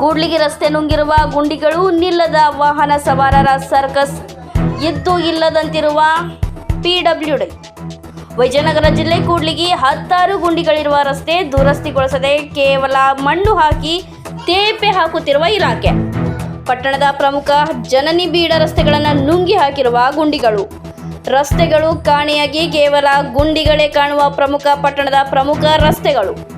ಕೂಡ್ಲಿಗಿ ರಸ್ತೆ ನುಂಗಿರುವ ಗುಂಡಿಗಳು ನಿಲ್ಲದ ವಾಹನ ಸವಾರರ ಸರ್ಕಸ್. ಎದ್ದು ಇಲ್ಲದಂತಿರುವ ಪಿಡಬ್ಲ್ಯೂಡಿ ವಿಜಯನಗರ ಜಿಲ್ಲೆ ಕೂಡ್ಲಿಗಿ ಹತ್ತಾರು ಗುಂಡಿಗಳಿರುವ ರಸ್ತೆ ದುರಸ್ತಿಗೊಳಿಸದೆ ಕೇವಲ ಮಣ್ಣು ಹಾಕಿ ತೇಪೆ ಹಾಕುತ್ತಿರುವ ಇಲಾಖೆ. ಪಟ್ಟಣದ ಪ್ರಮುಖ ಜನನಿ ಬೀಡ ರಸ್ತೆಗಳನ್ನು ನುಂಗಿ ಹಾಕಿರುವ ಗುಂಡಿಗಳು. ರಸ್ತೆಗಳು ಕಾಣೆಯಾಗಿ ಕೇವಲ ಗುಂಡಿಗಳೇ ಕಾಣುವ ಪ್ರಮುಖ ಪಟ್ಟಣದ ಪ್ರಮುಖ ರಸ್ತೆಗಳು.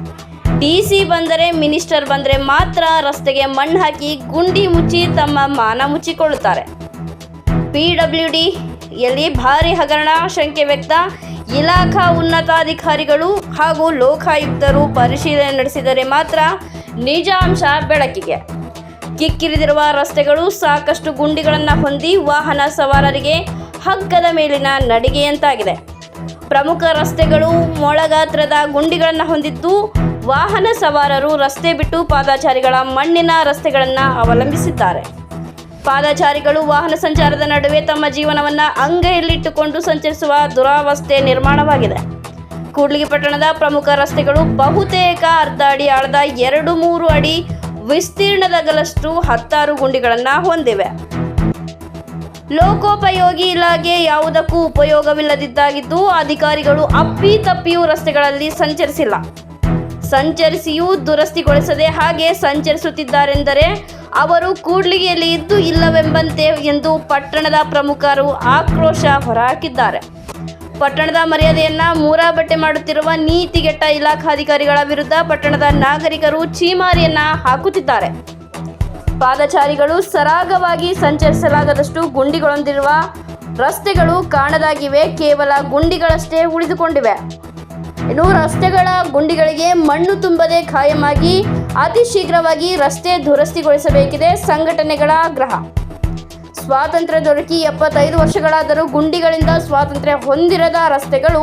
ಡಿಸಿ ಬಂದರೆ ಮಿನಿಸ್ಟರ್ ಬಂದರೆ ಮಾತ್ರ ರಸ್ತೆಗೆ ಮಣ್ಣು ಹಾಕಿ ಗುಂಡಿ ಮುಚ್ಚಿ ತಮ್ಮ ಮಾನ ಮುಚ್ಚಿಕೊಳ್ಳುತ್ತಾರೆ. ಪಿ ಡಬ್ಲ್ಯೂ ಡಿ ಯಲ್ಲಿ ಭಾರಿ ಹಗರಣ, ಶಂಕೆ ವ್ಯಕ್ತ. ಇಲಾಖಾ ಉನ್ನತಾಧಿಕಾರಿಗಳು ಹಾಗೂ ಲೋಕಾಯುಕ್ತರು ಪರಿಶೀಲನೆ ನಡೆಸಿದರೆ ಮಾತ್ರ ನಿಜಾಂಶ ಬೆಳಕಿಗೆ. ಕಿಕ್ಕಿರಿದಿರುವ ರಸ್ತೆಗಳು ಸಾಕಷ್ಟು ಗುಂಡಿಗಳನ್ನು ಹೊಂದಿ ವಾಹನ ಸವಾರರಿಗೆ ಹಗ್ಗದ ಮೇಲಿನ ನಡಿಗೆಯಂತಾಗಿದೆ. ಪ್ರಮುಖ ರಸ್ತೆಗಳು ಮೊಳಗಾತ್ರದ ಗುಂಡಿಗಳನ್ನು ಹೊಂದಿದ್ದು ವಾಹನ ಸವಾರರು ರಸ್ತೆ ಬಿಟ್ಟು ಪಾದಚಾರಿಗಳ ಮಣ್ಣಿನ ರಸ್ತೆಗಳನ್ನು ಅವಲಂಬಿಸಿದ್ದಾರೆ. ಪಾದಚಾರಿಗಳು ವಾಹನ ಸಂಚಾರದ ನಡುವೆ ತಮ್ಮ ಜೀವನವನ್ನು ಅಂಗೈಯಲ್ಲಿಟ್ಟುಕೊಂಡು ಸಂಚರಿಸುವ ದುರಾವಸ್ಥೆ ನಿರ್ಮಾಣವಾಗಿದೆ. ಕೂಡ್ಲಿಗಿ ಪಟ್ಟಣದ ಪ್ರಮುಖ ರಸ್ತೆಗಳು ಬಹುತೇಕ ಅರ್ಧ ಅಡಿ ಆಳದ ಎರಡು ಮೂರು ಅಡಿ ವಿಸ್ತೀರ್ಣದಗಲಷ್ಟು ಹತ್ತಾರು ಗುಂಡಿಗಳನ್ನು ಹೊಂದಿವೆ. ಲೋಕೋಪಯೋಗಿ ಇಲಾಖೆ ಯಾವುದಕ್ಕೂ ಉಪಯೋಗವಿಲ್ಲದಿದ್ದಾಗಿದ್ದು ಅಧಿಕಾರಿಗಳು ಅಪ್ಪಿ ತಪ್ಪಿಯೂ ರಸ್ತೆಗಳಲ್ಲಿ ಸಂಚರಿಸಿಲ್ಲ. ಸಂಚರಿಸಿಯೂ ದುರಸ್ತಿಗೊಳಿಸದೆ ಹಾಗೆ ಸಂಚರಿಸುತ್ತಿದ್ದಾರೆಂದರೆ ಅವರು ಕೂಡ್ಲಿಗೆಯಲ್ಲಿ ಇದ್ದು ಇಲ್ಲವೆಂಬಂತೆ ಎಂದು ಪಟ್ಟಣದ ಪ್ರಮುಖರು ಆಕ್ರೋಶ ಹೊರಹಾಕಿದ್ದಾರೆ. ಪಟ್ಟಣದ ಮರ್ಯಾದೆಯನ್ನ ಮೂರಾಬಟ್ಟೆ ಮಾಡುತ್ತಿರುವ ನೀತಿಗೆಟ್ಟ ಇಲಾಖಾಧಿಕಾರಿಗಳ ವಿರುದ್ಧ ಪಟ್ಟಣದ ನಾಗರಿಕರು ಚೀಮಾರಿಯನ್ನ ಹಾಕುತ್ತಿದ್ದಾರೆ. ಪಾದಚಾರಿಗಳು ಸರಾಗವಾಗಿ ಸಂಚರಿಸಲಾಗದಷ್ಟು ಗುಂಡಿಗಳೊಂದಿರುವ ರಸ್ತೆಗಳು ಕಾಣದಾಗಿವೆ. ಕೇವಲ ಗುಂಡಿಗಳಷ್ಟೇ ಉಳಿದುಕೊಂಡಿವೆ. ಇನ್ನು ರಸ್ತೆಗಳ ಗುಂಡಿಗಳಿಗೆ ಮಣ್ಣು ತುಂಬದೆ ಖಾಯಮಾಗಿ ಅತಿ ಶೀಘ್ರವಾಗಿ ರಸ್ತೆ ದುರಸ್ತಿಗೊಳಿಸಬೇಕಿದೆ ಸಂಘಟನೆಗಳ ಆಗ್ರಹ. ಸ್ವಾತಂತ್ರ್ಯ ದೊರಕಿ ಎಪ್ಪತ್ತೈದು ವರ್ಷಗಳಾದರೂ ಗುಂಡಿಗಳಿಂದ ಸ್ವಾತಂತ್ರ್ಯ ಹೊಂದಿರದ ರಸ್ತೆಗಳು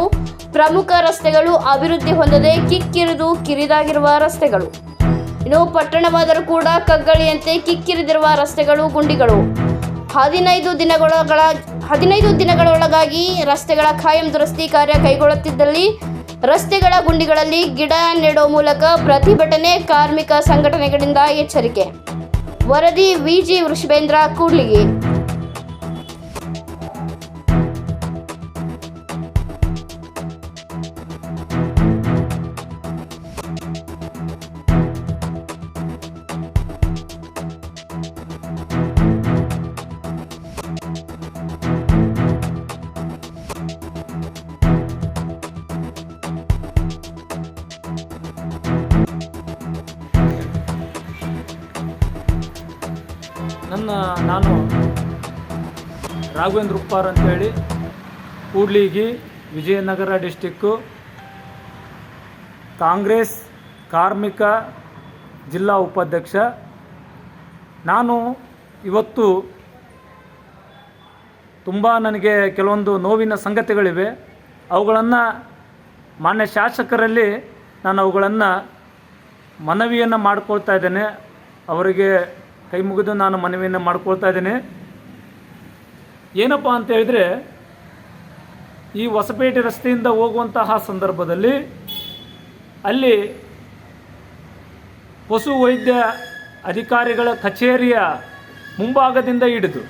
ಪ್ರಮುಖ ರಸ್ತೆಗಳು ಅಭಿವೃದ್ಧಿ ಹೊಂದದೆ ಕಿಕ್ಕಿರಿದು ಕಿರಿದಾಗಿರುವ ರಸ್ತೆಗಳು. ಇನ್ನು ಪಟ್ಟಣವಾದರೂ ಕೂಡ ಕಗ್ಗಳಿಯಂತೆ ಕಿಕ್ಕಿರಿದಿರುವ ರಸ್ತೆಗಳು ಗುಂಡಿಗಳು. ಹದಿನೈದು ದಿನಗಳ ಹದಿನೈದು ದಿನಗಳೊಳಗಾಗಿ ರಸ್ತೆಗಳ ಖಾಯಂ ದುರಸ್ತಿ ಕಾರ್ಯ ಕೈಗೊಳ್ಳುತ್ತಿದ್ದಲ್ಲಿ ರಸ್ತೆಗಳ ಗುಂಡಿಗಳಲ್ಲಿ ಗಿಡ ನೆಡೋ ಮೂಲಕ ಪ್ರತಿಭಟನೆ ಕಾರ್ಮಿಕ ಸಂಘಟನೆಗಳಿಂದ ಎಚ್ಚರಿಕೆ. ವರದಿ ವಿಜಿ ವೃಷಭೇಂದ್ರ ಕೂಡ್ಲಿಗಿ. ನನ್ನ, ನಾನು ರಾಘವೇಂದ್ರ ಉಪ್ಪಾರ್ ಅಂತೇಳಿ, ಕೂಡ್ಲಿಗಿ, ವಿಜಯನಗರ ಡಿಸ್ಟಿಕ್ಕು ಕಾಂಗ್ರೆಸ್ ಕಾರ್ಮಿಕ ಜಿಲ್ಲಾ ಉಪಾಧ್ಯಕ್ಷ. ನಾನು ಇವತ್ತು ತುಂಬ ನನಗೆ ಕೆಲವೊಂದು ನೋವಿನ ಸಂಗತಿಗಳಿವೆ. ಅವುಗಳನ್ನು ಮಾನ್ಯ ಶಾಸಕರಲ್ಲಿ ನಾನು ಅವುಗಳನ್ನು ಮನವಿಯನ್ನು ಮಾಡಿಕೊಳ್ತಾ ಇದ್ದೇನೆ. ಅವರಿಗೆ ಕೈ ಮುಗಿದು ನಾನು ಮನವಿಯನ್ನು ಮಾಡ್ಕೊಳ್ತಾ ಇದ್ದೇನೆ. ಏನಪ್ಪ ಅಂತ ಹೇಳಿದ್ರೆ, ಈ ಹೊಸಪೇಟೆ ರಸ್ತೆಯಿಂದ ಹೋಗುವಂತಹ ಸಂದರ್ಭದಲ್ಲಿ ಅಲ್ಲಿ ಪಶು ವೈದ್ಯ ಅಧಿಕಾರಿಗಳ ಕಚೇರಿಯ ಮುಂಭಾಗದಿಂದ ಹಿಡಿದು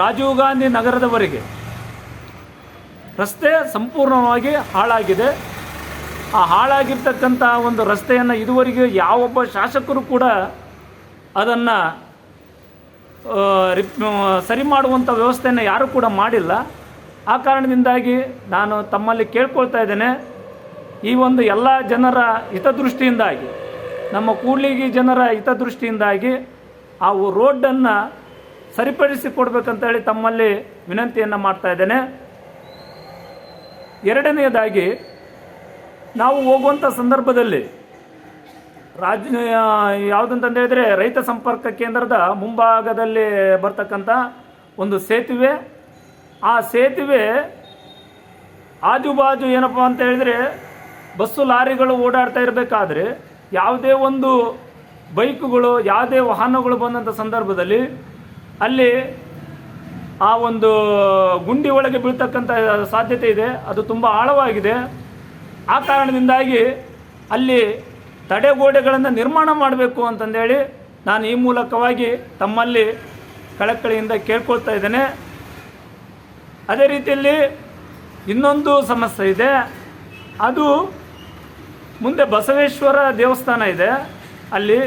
ರಾಜೀವ್ ಗಾಂಧಿ ನಗರದವರೆಗೆ ರಸ್ತೆ ಸಂಪೂರ್ಣವಾಗಿ ಹಾಳಾಗಿದೆ. ಆ ಹಾಳಾಗಿರ್ತಕ್ಕಂಥ ಒಂದು ರಸ್ತೆಯನ್ನು ಇದುವರೆಗೆ ಯಾವೊಬ್ಬ ಶಾಸಕರು ಕೂಡ ಅದನ್ನು ರಿಪ್ ಸರಿ ಮಾಡುವಂಥ ವ್ಯವಸ್ಥೆಯನ್ನು ಯಾರೂ ಕೂಡ ಮಾಡಿಲ್ಲ. ಆ ಕಾರಣದಿಂದಾಗಿ ನಾನು ತಮ್ಮಲ್ಲಿ ಕೇಳ್ಕೊಳ್ತಾ ಇದ್ದೇನೆ, ಈ ಒಂದು ಎಲ್ಲ ಜನರ ಹಿತದೃಷ್ಟಿಯಿಂದಾಗಿ, ನಮ್ಮ ಕೂಡ್ಲಿಗಿ ಜನರ ಹಿತದೃಷ್ಟಿಯಿಂದಾಗಿ ಆ ರೋಡನ್ನು ಸರಿಪಡಿಸಿ ಕೊಡಬೇಕಂತೇಳಿ ತಮ್ಮಲ್ಲಿ ವಿನಂತಿಯನ್ನು ಮಾಡ್ತಾ ಇದ್ದೇನೆ. ಎರಡನೆಯದಾಗಿ, ನಾವು ಹೋಗುವಂಥ ಸಂದರ್ಭದಲ್ಲಿ ರಾಜ ಯಾವುದಂತ ಹೇಳಿದ್ರೆ ರೈತ ಸಂಪರ್ಕ ಕೇಂದ್ರದ ಮುಂಭಾಗದಲ್ಲಿ ಬರ್ತಕ್ಕಂಥ ಒಂದು ಸೇತುವೆ. ಆ ಸೇತುವೆ ಆಜುಬಾಜು ಏನಪ್ಪ ಅಂತ ಹೇಳಿದ್ರೆ ಬಸ್ಸು ಲಾರಿಗಳು ಓಡಾಡ್ತಾ ಇರಬೇಕಾದ್ರೆ ಯಾವುದೇ ಒಂದು ಬೈಕುಗಳು, ಯಾವುದೇ ವಾಹನಗಳು ಬಂದಂಥ ಸಂದರ್ಭದಲ್ಲಿ ಅಲ್ಲಿ ಆ ಒಂದು ಗುಂಡಿ ಒಳಗೆ ಬೀಳ್ತಕ್ಕಂಥ ಸಾಧ್ಯತೆ ಇದೆ. ಅದು ತುಂಬ ಆಳವಾಗಿದೆ. ಆ ಕಾರಣದಿಂದಾಗಿ ಅಲ್ಲಿ ತಡೆಗೋಡೆಗಳನ್ನು ನಿರ್ಮಾಣ ಮಾಡಬೇಕು ಅಂತಂದೇಳಿ ನಾನು ಈ ಮೂಲಕವಾಗಿ ತಮ್ಮಲ್ಲಿ ಕಳಕಳಿಯಿಂದ ಕೇಳ್ಕೊಳ್ತಾ ಇದ್ದೇನೆ. ಅದೇ ರೀತಿಯಲ್ಲಿ ಇನ್ನೊಂದು ಸಮಸ್ಯೆ ಇದೆ. ಅದು ಮುಂದೆ ಬಸವೇಶ್ವರ ದೇವಸ್ಥಾನ ಇದೆ. ಅಲ್ಲಿ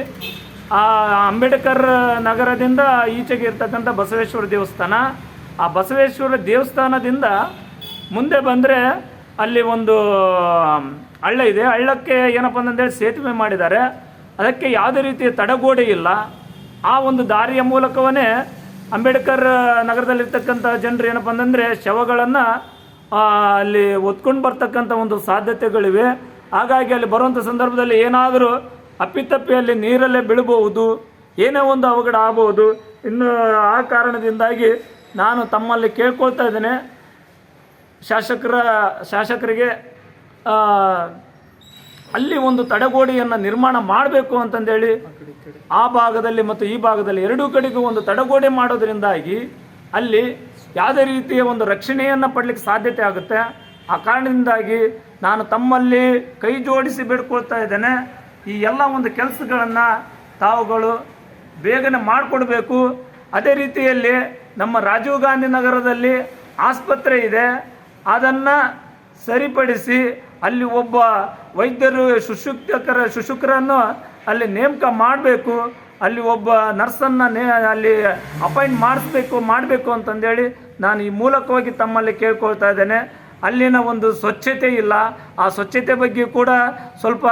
ಆ ಅಂಬೇಡ್ಕರ್ ನಗರದಿಂದ ಈಚೆಗೆ ಇರ್ತಕ್ಕಂಥ ಬಸವೇಶ್ವರ ದೇವಸ್ಥಾನ. ಆ ಬಸವೇಶ್ವರ ದೇವಸ್ಥಾನದಿಂದ ಮುಂದೆ ಬಂದರೆ ಅಲ್ಲಿ ಒಂದು ಹಳ್ಳ ಇದೆ. ಹಳ್ಳಕ್ಕೆ ಏನಪ್ಪ ಅಂತಂದೇಳಿ ಸೇತುವೆ ಮಾಡಿದ್ದಾರೆ. ಅದಕ್ಕೆ ಯಾವುದೇ ರೀತಿಯ ತಡೆಗೋಡೆ ಇಲ್ಲ. ಆ ಒಂದು ದಾರಿಯ ಮೂಲಕವೇ ಅಂಬೇಡ್ಕರ್ ನಗರದಲ್ಲಿರ್ತಕ್ಕಂಥ ಜನರು ಏನಪ್ಪ ಅಂತಂದರೆ ಶವಗಳನ್ನು ಅಲ್ಲಿ ಒತ್ಕೊಂಡು ಬರ್ತಕ್ಕಂಥ ಒಂದು ಸಾಧ್ಯತೆಗಳಿವೆ. ಹಾಗಾಗಿ ಅಲ್ಲಿ ಬರುವಂಥ ಸಂದರ್ಭದಲ್ಲಿ ಏನಾದರೂ ಅಪ್ಪಿತಪ್ಪಿ ಅಲ್ಲಿ ನೀರಲ್ಲೇ ಬೀಳಬಹುದು, ಏನೇ ಒಂದು ಅವಘಡ ಆಗಬಹುದು, ಇನ್ನು ಆ ಕಾರಣದಿಂದಾಗಿ ನಾನು ತಮ್ಮಲ್ಲಿ ಕೇಳ್ಕೊಳ್ತಾ ಇದ್ದೇನೆ. ಶಾಸಕರ, ಶಾಸಕರಿಗೆ ಅಲ್ಲಿ ಒಂದು ತಡೆಗೋಡೆಯನ್ನು ನಿರ್ಮಾಣ ಮಾಡಬೇಕು ಅಂತಂದೇಳಿ ಆ ಭಾಗದಲ್ಲಿ ಮತ್ತು ಈ ಭಾಗದಲ್ಲಿ ಎರಡೂ ಕಡೆಗೂ ಒಂದು ತಡೆಗೋಡೆ ಮಾಡೋದರಿಂದಾಗಿ ಅಲ್ಲಿ ಯಾವುದೇ ರೀತಿಯ ಒಂದು ರಕ್ಷಣೆಯನ್ನು ಪಡಲಿಕ್ಕೆ ಸಾಧ್ಯತೆ ಆಗುತ್ತೆ. ಆ ಕಾರಣದಿಂದಾಗಿ ನಾನು ತಮ್ಮಲ್ಲಿ ಕೈ ಜೋಡಿಸಿ ಬೇಡ್ಕೊಳ್ತಾ ಇದ್ದೇನೆ. ಈ ಎಲ್ಲ ಒಂದು ಕೆಲಸಗಳನ್ನು ತಾವುಗಳು ಬೇಗನೆ ಮಾಡಿಕೊಡ್ಬೇಕು. ಅದೇ ರೀತಿಯಲ್ಲಿ ನಮ್ಮ ರಾಜೀವ್ ಗಾಂಧಿ ನಗರದಲ್ಲಿ ಆಸ್ಪತ್ರೆ ಇದೆ. ಅದನ್ನು ಸರಿಪಡಿಸಿ ಅಲ್ಲಿ ಒಬ್ಬ ವೈದ್ಯರು ಶುಶುಕ್ತಕರ ಸುಶುಕ್ರನ್ನು ಅಲ್ಲಿ ನೇಮಕ ಮಾಡಬೇಕು. ಅಲ್ಲಿ ಒಬ್ಬ ನರ್ಸನ್ನು ನೇ ಅಲ್ಲಿ ಅಪಾಯಿಂಟ್ ಮಾಡಿಸ್ಬೇಕು, ಮಾಡಬೇಕು ಅಂತಂದೇಳಿ ನಾನು ಈ ಮೂಲಕವಾಗಿ ತಮ್ಮಲ್ಲಿ ಕೇಳ್ಕೊಳ್ತಾ ಇದ್ದೇನೆ. ಅಲ್ಲಿನ ಒಂದು ಸ್ವಚ್ಛತೆ ಇಲ್ಲ. ಆ ಸ್ವಚ್ಛತೆ ಬಗ್ಗೆ ಕೂಡ ಸ್ವಲ್ಪ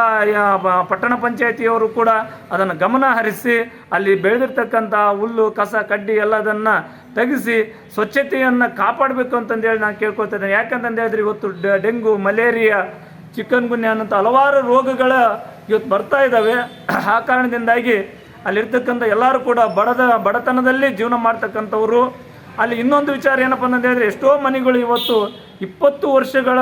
ಪಟ್ಟಣ ಪಂಚಾಯತಿಯವರು ಕೂಡ ಅದನ್ನು ಗಮನ ಹರಿಸಿ, ಅಲ್ಲಿ ಬೆಳೆದಿರ್ತಕ್ಕಂಥ ಹುಲ್ಲು, ಕಸ, ಕಡ್ಡಿ ಎಲ್ಲದನ್ನು ತೆಗೆಸಿ ಸ್ವಚ್ಛತೆಯನ್ನು ಕಾಪಾಡಬೇಕು ಅಂತಂದೇಳಿ ನಾನು ಕೇಳ್ಕೊಳ್ತಾ ಯಾಕಂತಂದೇಳಿದ್ರೆ ಇವತ್ತು ಡೆಂಗು, ಮಲೇರಿಯಾ ಚಿಕನ್ ಗುನ್ಯ ಅನ್ನೋಂಥ ಹಲವಾರು ರೋಗಗಳ ಇವತ್ತು ಬರ್ತಾ ಇದ್ದಾವೆ. ಆ ಕಾರಣದಿಂದಾಗಿ ಅಲ್ಲಿರ್ತಕ್ಕಂಥ ಎಲ್ಲರೂ ಕೂಡ ಬಡದ, ಬಡತನದಲ್ಲಿ ಜೀವನ ಮಾಡ್ತಕ್ಕಂಥವ್ರು ಅಲ್ಲಿ ಇನ್ನೊಂದು ವಿಚಾರ ಏನಪ್ಪ ಅಂತ ಹೇಳಿದ್ರೆ ಎಷ್ಟೋ ಮನೆಗಳು ಇವತ್ತು ಇಪ್ಪತ್ತು ವರ್ಷಗಳ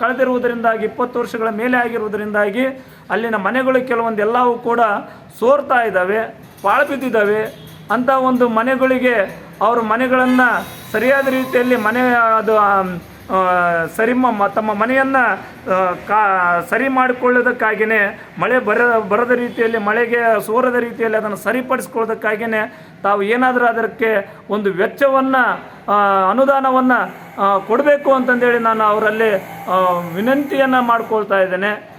ಕಳೆದಿರುವುದರಿಂದಾಗಿ, ಇಪ್ಪತ್ತು ವರ್ಷಗಳ ಮೇಲೆ ಆಗಿರುವುದರಿಂದಾಗಿ ಅಲ್ಲಿನ ಮನೆಗಳು ಕೆಲವೊಂದು ಎಲ್ಲವೂ ಕೂಡ ಸೋರ್ತಾ ಇದ್ದಾವೆ ಪಾಳು ಬಿದ್ದಿದ್ದಾವೆ ಅಂಥ ಒಂದು ಮನೆಗಳಿಗೆ ಅವರು ಮನೆಗಳನ್ನು ಸರಿಯಾದ ರೀತಿಯಲ್ಲಿ ಮನೆ, ಅದು ಆಮ್, ಆ, ಸರಿ ಮ- ತಮ್ಮ ಮನೆಯನ್ನು ಕಾ ಸರಿ ಮಾಡಿಕೊಳ್ಳೋದಕ್ಕಾಗಿಯೇ ಮಳೆ ಬರ ಬರದ ರೀತಿಯಲ್ಲಿ ಮಳೆಗೆ ಸೋರದ ರೀತಿಯಲ್ಲಿ ಅದನ್ನು ಸರಿಪಡಿಸ್ಕೊಳ್ಳೋದಕ್ಕಾಗಿಯೇ ತಾವು ಏನಾದರೂ ಅದಕ್ಕೆ ಒಂದು ವೆಚ್ಚವನ್ನು ಅನುದಾನವನ್ನು ಕೊಡಬೇಕು ಅಂತಂದೇಳಿ ನಾನು ಅವರಲ್ಲಿ ವಿನಂತಿಯನ್ನು ಮಾಡ್ಕೊಳ್ತಾ ಇದ್ದೇನೆ.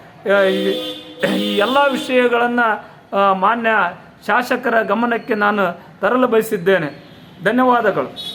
ಈ ಎಲ್ಲ ವಿಷಯಗಳನ್ನು ಮಾನ್ಯ ಶಾಸಕರ ಗಮನಕ್ಕೆ ನಾನು ತರಲು ಬಯಸಿದ್ದೇನೆ. ಧನ್ಯವಾದಗಳು.